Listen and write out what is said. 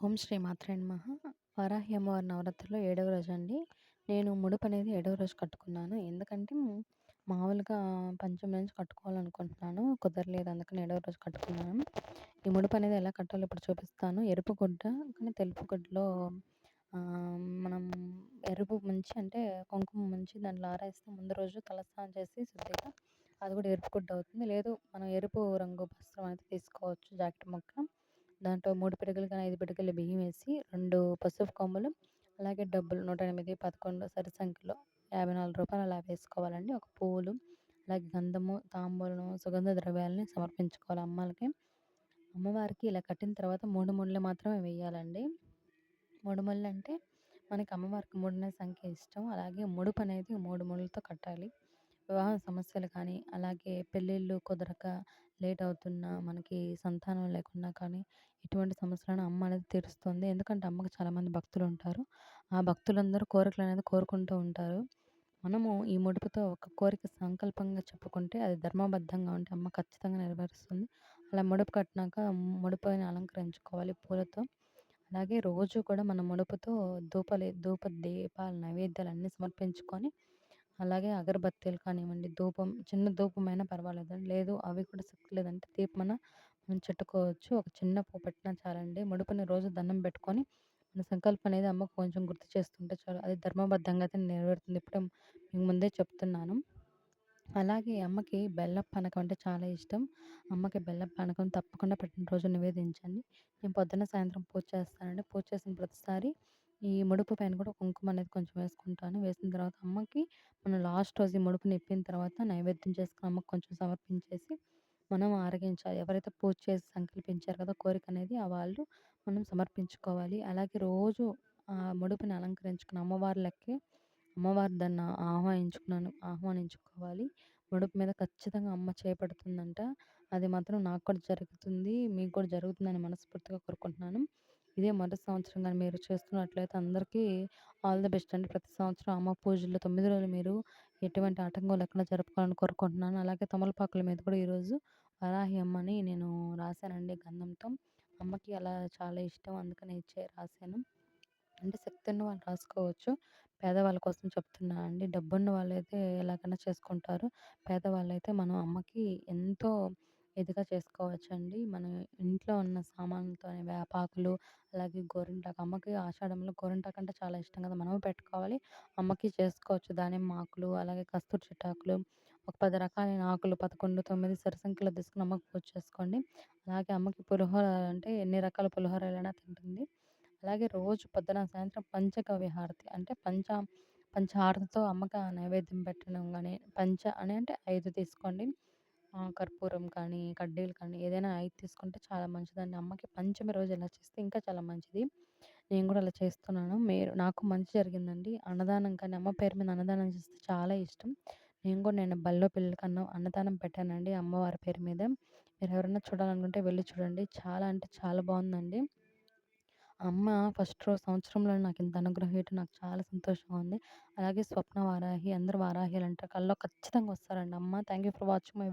ఓం శ్రీ మాత్రే నమః. వారాహి అమ్మవారి నవరాత్రిలో ఏడవ రోజు అండి నేను ముడుపు అనేది ఏడవ రోజు కట్టుకున్నాను. ఎందుకంటే మామూలుగా పంచమి నుంచి కట్టుకోవాలనుకుంటున్నాను. కుదరలేదు అందుకని ఏడవ రోజు కట్టుకున్నాను. ఈ ముడుపు అనేది ఎలా కట్టాలో ఇప్పుడు చూపిస్తాను. ఎరుపు గుడ్డ కానీ తెలుపు గుడ్డలో మనం ఎరుపు మంచి అంటే కుంకుమ మంచి దాంట్లో ఆరేస్తే ముందు రోజు తలస్నానం చేసి శుద్ధిగా అది కూడా ఎరుపు గుడ్డ అవుతుంది. లేదు మనం ఎరుపు రంగు వస్త్రం అనేది తీసుకోవచ్చు జాకెట్ ముక్క. దాంట్లో మూడు పిడకలు కానీ ఐదు పిడకలు బియ్యం వేసి రెండు పసుపు కొమ్ములు అలాగే డబ్బులు నూట ఎనిమిది పదకొండు సరి సంఖ్యలో యాభై నాలుగు రూపాయలు అలా వేసుకోవాలండి. ఒక పువ్వులు అలాగే గంధము తాంబూలం సుగంధ ద్రవ్యాలని సమర్పించుకోవాలి అమ్మాలకి. అమ్మవారికి ఇలా కట్టిన తర్వాత మూడు ముళ్ళు మాత్రమే వేయాలండి. మూడు ముళ్ళు అంటే మనకి అమ్మవారికి మూడున్నర సంఖ్య ఇష్టం. అలాగే ముడుపు అనేది మూడు ముళ్ళతో కట్టాలి. వివాహ సమస్యలు కానీ అలాగే పెళ్ళిళ్ళు కుదరక లేట్ అవుతున్న మనకి సంతానం లేకున్నా కానీ ఎటువంటి సమస్యలను అమ్మ అనేది తీరుస్తుంది. ఎందుకంటే అమ్మకి చాలామంది భక్తులు ఉంటారు. ఆ భక్తులందరూ కోరికలు అనేది కోరుకుంటూ ఉంటారు. మనము ఈ ముడుపుతో ఒక కోరిక సంకల్పంగా చెప్పుకుంటే అది ధర్మబద్ధంగా ఉంటే అమ్మ ఖచ్చితంగా నెరవేరుస్తుంది. అలా ముడుపు కట్టినాక ముడుపుని అలంకరించుకోవాలి పూలతో. అలాగే రోజు కూడా మన ముడుపుతో ధూపలే ధూప దీపాల నైవేద్యాలు అన్నీ సమర్పించుకొని అలాగే అగరబత్తీలు కానివ్వండి ధూపం చిన్న ధూపమైనా పర్వాలేదు. లేదు అవి కూడా లేదంటే దీపమన మనం చెట్టుకోవచ్చు. ఒక చిన్న పువ్వు పెట్టినా చాలండి. ముడుపుని రోజు దండం పెట్టుకొని మన సంకల్పం అనేది అమ్మకు కొంచెం గుర్తు చేస్తుంటే చాలు. అది ధర్మబద్ధంగా అయితే నెరవేరుతుంది. ఇప్పుడు మీకు ముందే చెప్తున్నాను. అలాగే అమ్మకి బెల్లం పానకం అంటే చాలా ఇష్టం. అమ్మకి బెల్లం పానకం తప్పకుండా పెట్టిన రోజు నివేదించండి. నేను పొద్దున్న సాయంత్రం పూజ చేస్తానండి. పూజ చేసిన ప్రతిసారి ఈ ముడుపు పైన కూడా కుంకుమ అనేది కొంచెం వేసుకుంటాను. వేసిన తర్వాత అమ్మకి మనం లాస్ట్ రోజు ఈ ముడుపు ఇప్పిన తర్వాత నైవేద్యం చేసుకుని అమ్మకి కొంచెం సమర్పించేసి మనం ఆరగించాలి. ఎవరైతే పూజ చేసి సంకల్పించారు కదా కోరిక అనేది ఆ వాళ్ళు మనం సమర్పించుకోవాలి. అలాగే రోజు ఆ ముడుపుని అలంకరించుకుని అమ్మవారి లెక్కే అమ్మవారి దాన్ని ఆహ్వానించుకున్నాను ఆహ్వానించుకోవాలి. ముడుపు మీద ఖచ్చితంగా అమ్మ చేపడుతుందంట. అది మాత్రం నాకు కూడా జరుగుతుంది మీకు కూడా జరుగుతుందని మనస్ఫూర్తిగా కోరుకుంటున్నాను. ఇదే మొదటి సంవత్సరం కానీ మీరు చేస్తున్నట్లయితే అందరికీ ఆల్ ది బెస్ట్ అండి. ప్రతి సంవత్సరం అమ్మ పూజల్లో తొమ్మిది రోజులు మీరు ఎటువంటి ఆటంకం లేకుండా జరుపుకోవాలని కోరుకుంటున్నాను. అలాగే తమలపాకుల మీద కూడా ఈరోజు వరాహి అమ్మని నేను రాశానండి గంధంతో. అమ్మకి అలా చాలా ఇష్టం అందుకని ఇచ్చే రాశాను. అంటే శక్తి ఉన్న వాళ్ళు రాసుకోవచ్చు. పేదవాళ్ళ కోసం చెప్తున్నాను అండి. డబ్బున్న వాళ్ళైతే ఎలాగైనా చేసుకుంటారు. పేదవాళ్ళైతే మనం అమ్మకి ఎంతో ఇదిగా చేసుకోవచ్చండి. మన ఇంట్లో ఉన్న సామాన్లతోనే వేపాకులు అలాగే గోరింటాకు అమ్మకి ఆషాఢంలో గోరింటాకు అంటే చాలా ఇష్టం కదా! మనము పెట్టుకోవాలి. అమ్మకి చేసుకోవచ్చు. దానిమ్మ ఆకులు అలాగే కస్తూరి చిట్టాకులు ఒక పది రకాలైన ఆకులు పదకొండు తొమ్మిది సరిసంఖ్యలో తీసుకుని అమ్మకి పూజ చేసుకోండి. అలాగే అమ్మకి పులిహోర అంటే ఎన్ని రకాల పులిహోరలైనా తింటుంది. అలాగే రోజు పొద్దున సాయంత్రం పంచగవ్య హారతి అంటే పంచ పంచహారతితో అమ్మకి నైవేద్యం పెట్టడం కానీ పంచ అని అంటే ఐదు తీసుకోండి. కర్పూరం కానీ కడ్డీలు కానీ ఏదైనా ఐదు తీసుకుంటే చాలా మంచిదండి. అమ్మకి పంచమి రోజు ఇలా చేస్తే ఇంకా చాలా మంచిది. నేను కూడా అలా చేస్తున్నాను. మీరు నాకు మంచి జరిగిందండి. అన్నదానం కానీ అమ్మ పేరు మీద అన్నదానం చేస్తే చాలా ఇష్టం. నేను కూడా నేను బల్లో పిల్లలకి అన్నదానం పెట్టానండి అమ్మవారి పేరు మీద. మీరు ఎవరైనా చూడాలనుకుంటే వెళ్ళి చూడండి. చాలా అంటే చాలా బాగుందండి. అమ్మ ఫస్ట్ రోజు సంవత్సరంలో నాకు ఇంత అనుగ్రహం ఇవ్వటం నాకు చాలా సంతోషంగా ఉంది. అలాగే స్వప్న వారాహి అందరు వారాహిలు అంటారు. కల్లో ఖచ్చితంగా వస్తారండి అమ్మ. Thank you for watching my